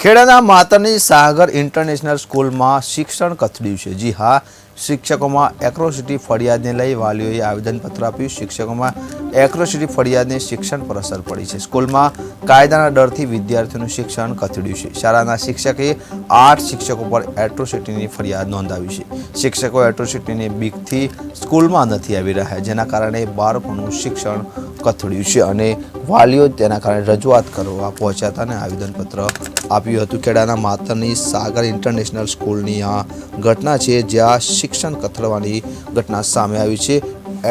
ખેડાના માતરની સાગર international સ્કૂલમાં શિક્ષણ કથળ્યું છે જી હા શિક્ષકોમાં એક્રોસિટી ફરિયાદને લઈ વાલીઓએ આવેદનપત્ર આપ્યું. શિક્ષકોમાં એક્રોસિટી ફરિયાદને શિક્ષણ પર અસર પડી છે. સ્કૂલમાં કાયદાના ડરથી વિદ્યાર્થીઓનું શિક્ષણ કથડ્યું છે. શાળાના શિક્ષકે આઠ શિક્ષકો પર એટ્રોસિટીની ફરિયાદ નોંધાવી છે. શિક્ષકો એટ્રોસિટીની બીકથી સ્કૂલમાં નથી આવી રહ્યા, જેના કારણે બાળકોનું શિક્ષણ કથડ્યું છે અને વાલીઓ તેના કારણે રજૂઆત કરવા પહોંચ્યા હતા અને આવેદનપત્ર આપ્યું હતું. ખેડાના માતરની સાગર ઇન્ટરનેશનલ સ્કૂલની આ ઘટના છે જ્યાં શિક્ષણ કથળવાની ઘટના સામે આવી છે.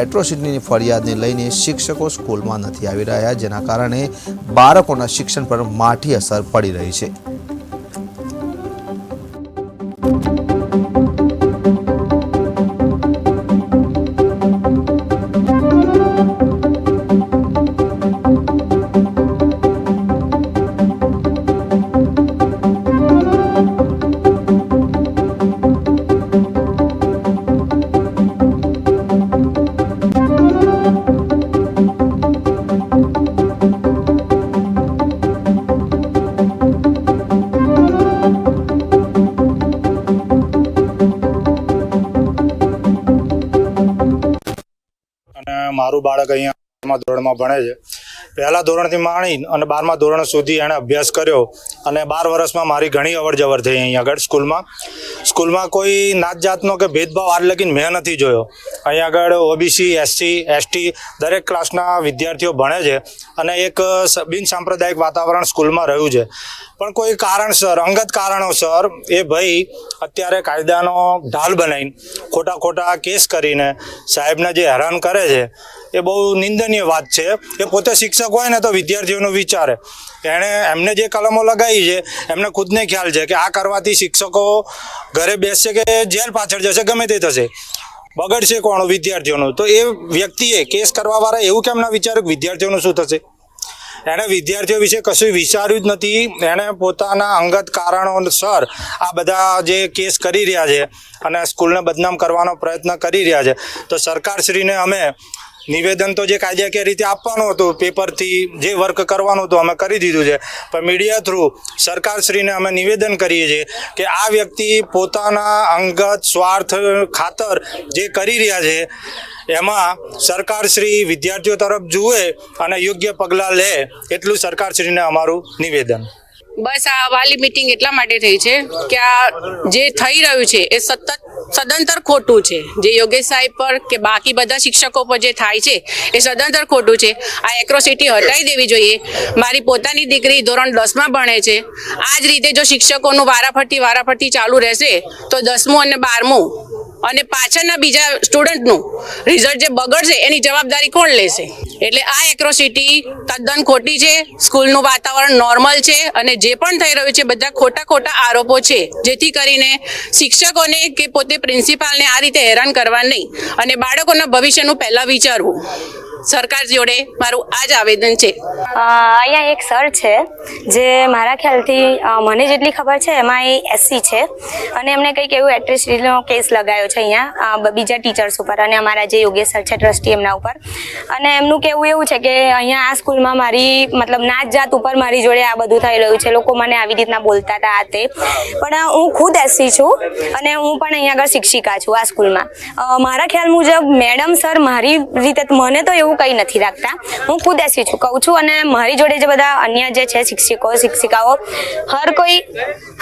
એટ્રોસિટીની ફરિયાદને લઈને શિક્ષકો સ્કૂલમાં નથી આવી રહ્યા, જેના કારણે બાળકોના શિક્ષણ પર માઠી અસર પડી રહી છે. મારું બાળક અહીંયા ધોરણમાં ભણે છે. પહેલા ધોરણથી માણી અને બારમા ધોરણ સુધી એણે અભ્યાસ કર્યો. અને બાર વર્ષમાં મારી ઘણી અવર જવર થઈ અહીંયા આગળ સ્કૂલમાં. સ્કૂલમાં કોઈ નાત જાતનો કે ભેદભાવ આજ લગીને મેં નથી જોયો. અહીંયા આગળ ઓબીસી એસસી એસટી દરેક ક્લાસના વિદ્યાર્થીઓ ભણે છે અને એક બિનસાંપ્રદાયિક બિન સાંપ્રદાયિક વાતાવરણ સ્કૂલમાં રહ્યું છે. પણ કોઈ કારણસર, અંગત કારણોસર એ ભાઈ અત્યારે કાયદાનો ઢાલ બનાવીને, ખોટા ખોટા કેસ કરીને સાહેબને જે હેરાન કરે છે, એ બહુ નિંદનીય વાત છે. એ પોતે શિક્ષક હોય ને તો વિદ્યાર્થીઓનું વિચારે. એણે એમને જે કલમો લગાવી છે. એમને ખુદને ખ્યાલ છે કે આ કરવાથી શિક્ષકો ઘરે બેસશે કે જેલ પાછળ જશે, ગમે તે થશે. બગડશે કોણ? વિદ્યાર્થીઓનું. તો એ વ્યક્તિએ કેસ કરવાવાળા એવું કેમ ના વિચાર્યું કે વિદ્યાર્થીઓનું શું થશે? એણે વિદ્યાર્થીઓ વિશે કશું વિચાર્યું જ નથી. એણે પોતાના અંગત કારણોસર આ બધા જે કેસ કરી રહ્યા છે અને સ્કૂલને બદનામ કરવાનો પ્રયત્ન કરી રહ્યા છે. તો સરકારશ્રીને અમે નિવેદન તો જે કાયદાકીય રીતે આપવાનું હતું, પેપરથી જે વર્ક કરવાનું હતું, અમે કરી દીધું છે. પણ મીડિયા થ્રુ સરકારશ્રીને અમે નિવેદન કરીએ છીએ કે આ વ્યક્તિ પોતાના અંગત સ્વાર્થ ખાતર જે કરી રહ્યા છે, એમાં સરકારશ્રી વિદ્યાર્થીઓ તરફ જુએ અને યોગ્ય પગલાં લે, એટલું સરકારશ્રીને અમારું નિવેદન. બસ આ વાલી મિટિંગ એટલા માટે થઈ છે કે આ જે થઈ રહ્યું છે એ સતત સદંતર ખોટું છે. જે યોગેશ સાહેબ પર કે બાકી બધા શિક્ષકો પર જે થાય છે એ સદંતર ખોટું છે. આ એક્રોસિટી હટાવી દેવી જોઈએ. મારી પોતાની દીકરી ધોરણ દસમાં ભણે છે. આ જ રીતે જો શિક્ષકોનું વારાફરતી વારાફરતી ચાલુ રહેશે તો દસમું અને બારમું અને પાછળના બીજા સ્ટુડન્ટનું રિઝલ્ટ જે બગડશે એની જવાબદારી કોણ લેશે? એટલે આ એક્રોસિટી તદ્દન ખોટી છે, સ્કૂલનું વાતાવરણ નોર્મલ છે અને જે પણ થઈ રહ્યું છે, બધા ખોટા ખોટા આરોપો છે, જેથી કરીને શિક્ષકોને કે પોતે પ્રિન્સિપાલને આ રીતે હેરાન કરવા નહીં અને બાળકોના ભવિષ્યનું પહેલાં વિચારવું. સરકાર જોડે મારું આ જ આવેદન છે. અહીંયા એક સર છે, જે મારા ખ્યાલથી મને જેટલી ખબર છે, એમાં એ એસસી છે. અને એમને કંઈક એવું એટ્રેસિટીનો કેસ લગાવ્યો છે અહીંયા બીજા ટીચર્સ ઉપર અને અમારા જે યોગેશ સર છે ટ્રસ્ટી એમના ઉપર. અને એમનું કહેવું એવું છે કે અહીંયા આ સ્કૂલમાં મારી, મતલબ નાત જાત ઉપર મારી જોડે આ બધું થઈ રહ્યું છે. લોકો મને આવી રીતના બોલતા હતા આ તે. પણ હું ખુદ એસસી છું અને હું પણ અહીંયા આગળ શિક્ષિકા છું આ સ્કૂલમાં. મારા ખ્યાલ મુજબ મેડમ સર મારી રીતે, મને તો એવું કંઈ નથી રાખતા. હું ખુદ એસી છું. કહું છું અને મારી જોડે જે બધા અન્ય જે છે શિક્ષકો, શિક્ષિકાઓ, હર કોઈ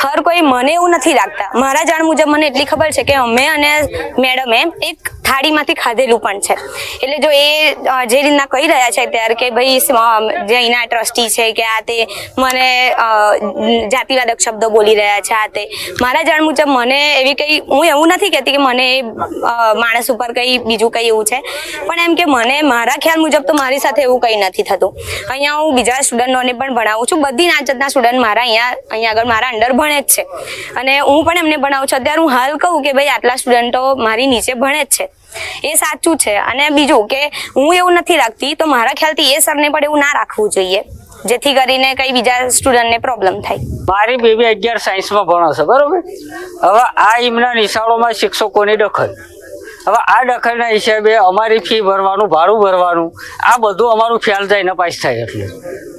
હર કોઈ મને એવું નથી રાખતા. મારા જાણ મુજબ મને એટલી ખબર છે કે અમે અને મેડમે એક થાળીમાંથી ખાધેલું પણ છે. એટલે જો એ જે રીતના કહી રહ્યા છે ત્યારે કે ભાઈ જે અહીંના ટ્રસ્ટી છે કે આ તે મને જાતિવાદક શબ્દો બોલી રહ્યા છે આ તે. મારા જાણ મુજબ મને એવી કંઈ હું એવું નથી કહેતી કે મને એ, માણસ ઉપર કંઈ બીજું કંઈ એવું છે. પણ એમ કે મને મારા ખ્યાલ મુજબ તો મારી સાથે એવું કંઈ નથી થતું. અહીંયા હું બીજા સ્ટુડન્ટોને પણ ભણાવું છું. બધી નાચતના સ્ટુડન્ટ મારા અહીંયા અહીંયા આગળ મારા અંડર ભણે જ છે. અને હું પણ એમને ભણાવું છું. અત્યારે હું હાલ કહું કે ભાઈ આટલા સ્ટુડન્ટો મારી નીચે ભણે જ છે. એ સાચું છે. અને બીજું કે હું એવું નથી રાખતી, તો મારા ખ્યાલથી એ સરને પણ એવું ના રાખવું જોઈએ. જેથી કરીને કઈ બીજા સ્ટુડન્ટને પ્રોબ્લેમ થાય. મારી બેબી અગિયાર સાયન્સમાં ભણો છે, બરોબર? હવે આ એમના નિશાળોમાં શિક્ષકોની દખલ. હવે આ દખલના હિસાબે અમારી ફી ભરવાનું, ભાડું ભરવાનું, આ બધું અમારું ખ્યાલ થાય, નપાસ થાય એટલે.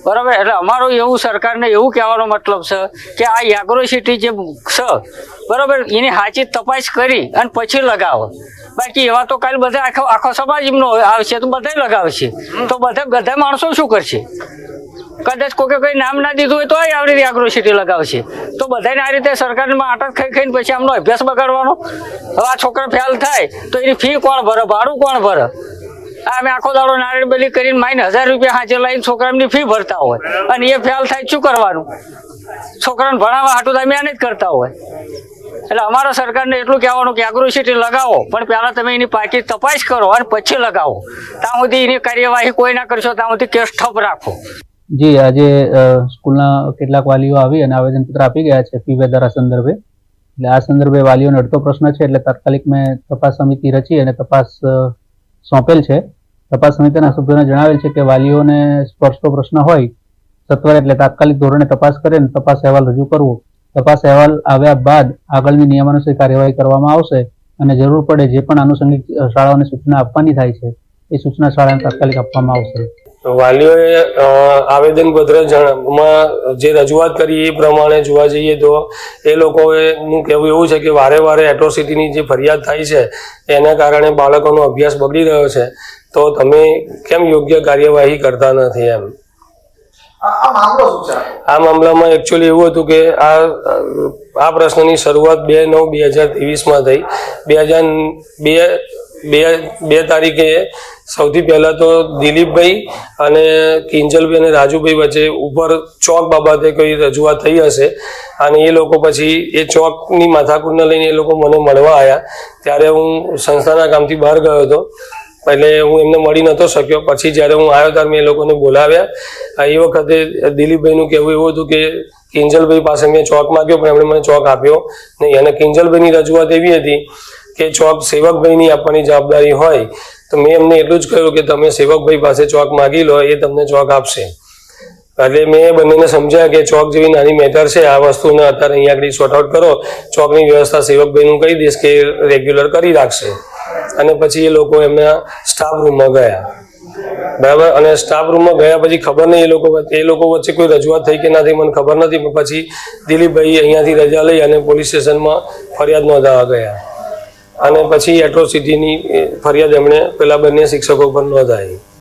બરાબર? એટલે અમારું એવું સરકારને એવું કહેવાનો મતલબ છે કે આ એગ્રોસિટી જે છે, બરાબર? એની સાચી તપાસ કરી અને પછી લગાવો. બાકી એવા તો કાલે બધા આખો આખો સમાજ એમનો આવશે, તો બધા લગાવશે. તો બધા બધા માણસો શું કરશે? કદાચ કોકે કઈ નામ ના દીધું હોય તો આવી રીતે એગ્રોસિટી લગાવશે. તો બધાને આ રીતે સરકારમાં આટક ખાઈ ખાઈને પછી આમનો અભ્યાસ બગાડવાનો. હવે આ છોકરા ફેલ થાય તો એની ફી કોણ ભરે? ભાડું કોણ ભરે? અમે આખો દાડો નારાયણ બલી કરીને માઈને હજાર રૂપિયા હાજર લાવીને છોકરાની ફી ભરતા હોય. અને એ ફેલ થાય શું કરવાનું? છોકરાને ભણાવવા હાટું તો અમે આને જ કરતા હોય. એટલે અમારા સરકારને એટલું કહેવાનું કે એગ્રોસિટી લગાવો, પણ પહેલાં તમે એની પાકી તપાસ કરો અને પછી લગાવો. ત્યાં સુધી એની કાર્યવાહી કોઈ ના કરશો, ત્યાં સુધી કેસ ઠપ રાખો. જી, આજે સ્કૂલના કેટલાક વાલીઓ આવી અને આવેદનપત્ર આપી ગયા છે ફી વધારા સંદર્ભે. એટલે આ સંદર્ભે વાલીઓને અડધો પ્રશ્ન છે, એટલે તાત્કાલિક મેં તપાસ સમિતિ રચી અને તપાસ સોંપેલ છે. તપાસ સમિતિના સભ્યોને જણાવેલ છે કે વાલીઓને સ્પર્શતો પ્રશ્ન હોય, સત્વરે એટલે તાત્કાલિક ધોરણે તપાસ કરે અને તપાસ અહેવાલ રજૂ કરવો. તપાસ અહેવાલ આવ્યા બાદ આગળની નિયમાનુસાર કાર્યવાહી કરવામાં આવશે અને જરૂર પડે જે પણ આનુષંગિક શાળાઓને સૂચના આપવાની થાય છે, એ સૂચના શાળાને તાત્કાલિક આપવામાં આવશે. વાલીઓએ આવેદનપત્ર જણમાં જે રજૂઆત કરી એ પ્રમાણે જોવા જઈએ તો એ લોકોનું કહેવું એવું છે કે વારે વારે એટ્રોસિટીની જે ફરિયાદ થાય છે એના કારણે બાળકોનો અભ્યાસ બગડી રહ્યો છે. તો તમે કેમ યોગ્ય કાર્યવાહી કરતા નથી એમ? આ મામલામાં એકચ્યુઅલી એવું હતું કે આ આ પ્રશ્નની શરૂઆત બે નવ બે હજાર ત્રેવીસમાં થઈ. બે હજાર બે બે તારીખે સૌથી પહેલા તો દિલીપભાઈ અને કિંજલભાઈ અને રાજુભાઈ વચ્ચે ઉપર ચોક બાબતે કોઈ રજૂઆત થઈ હશે. અને એ લોકો પછી એ ચોકની માથાકૂટને લઈને એ લોકો મને મળવા આવ્યા ત્યારે હું સંસ્થાના કામથી બહાર ગયો હતો. એટલે હું એમને મળી નહોતો શક્યો. પછી જ્યારે હું આવ્યો ત્યારે મેં એ લોકોને બોલાવ્યા. એ વખતે દિલીપભાઈનું કહેવું એવું હતું કે કિંજલભાઈ પાસે મેં ચોક માગ્યો, પણ એમણે મને ચોક આપ્યો નહીં. અને કિંજલભાઈની રજૂઆત એવી હતી કે ચોક સેવકભાઈની આપવાની જવાબદારી હોય તો મેં એમને એટલું જ કહ્યું કે તમે સેવકભાઈ પાસે ચોક માગી લો, એ તમને ચોક આપશે. એટલે મેં બંનેને સમજ્યા કે ચોક જેવી નાની મેટર છે, આ વસ્તુને અત્યારે અહીંયા આગળ સોર્ટ આઉટ કરો, ચોકની વ્યવસ્થા સેવકભાઈનું કહી દઈશ કે રેગ્યુલર કરી રાખશે. અને પછી એ લોકો એમના સ્ટાફ રૂમમાં ગયા. બરાબર? અને સ્ટાફ રૂમમાં ગયા પછી ખબર નહીં, એ લોકો એ લોકો વચ્ચે કોઈ રજૂઆત થઈ કે ના થઈ મને ખબર નથી, પણ પછી દિલીપભાઈ અહીંયાથી રજા લઈ અને પોલીસ સ્ટેશનમાં ફરિયાદ નોંધાવા ગયા. અને પછી એટ્રોસિટીની ફરિયાદ એમણે પેલા બંને શિક્ષકો પર નોંધાવી